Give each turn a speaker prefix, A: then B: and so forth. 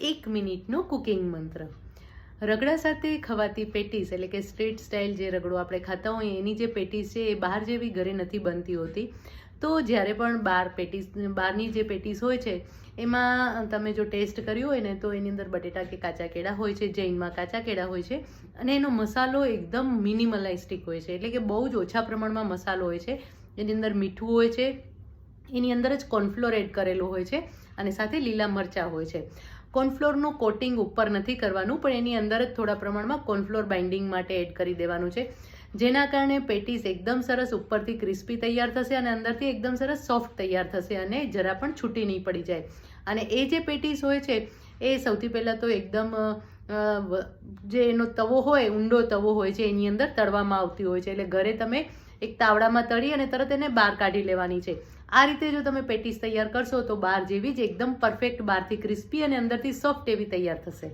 A: એક મિનિટનો કુકિંગ મંત્ર. રગડા સાથે ખવાતી પેટીસ, એટલે કે સ્ટ્રીટ સ્ટાઇલ જે રગડો આપણે ખાતા હોઈએ, એની જે પેટીસ છે, એ બહાર જેવી ઘરે નથી બનતી હોતી. તો જ્યારે પણ બાર પેટીસ, બહારની જે પેટીસ હોય છે, એમાં તમે જો ટેસ્ટ કર્યું હોય ને, તો એની અંદર બટેટા કે કાચા કેળા હોય છે, જૈનમાં કાચા કેળા હોય છે, અને એનો મસાલો એકદમ મિનિમલાઇસ્ટિક હોય છે. એટલે કે બહુ જ ઓછા પ્રમાણમાં મસાલો હોય છે. એની અંદર મીઠું હોય છે, એની અંદર જ કોર્નફ્લોર એડ કરેલું હોય છે, અને સાથે લીલા મરચાં હોય છે. કોર્નફ્લોરનું કોટિંગ ઉપર નથી કરવાનું, પણ એની અંદર જ થોડા પ્રમાણમાં કોર્નફ્લોર બાઇન્ડિંગ માટે એડ કરી દેવાનું છે. જેના કારણે પેટીસ એકદમ સરસ ઉપરથી ક્રિસ્પી તૈયાર થશે અને અંદરથી એકદમ સરસ સોફ્ટ તૈયાર થશે અને જરા પણ છૂટી નહીં પડી જાય. અને એ જે પેટીસ હોય છે, એ સૌથી પહેલાં તો એકદમ જે એનો તવો હોય, ઊંડો તવો હોય છે, એની અંદર તળવામાં આવતી હોય છે. એટલે ઘરે તમે એક તાવડામાં તળી અને તરત એને બહાર કાઢી લેવાની છે. આ રીતે જો તમે પેટીસ તૈયાર કરશો તો બાર જેવી જ એકદમ પરફેક્ટ બહારથી ક્રિસ્પી અને અંદરથી સોફ્ટ એવી તૈયાર થશે.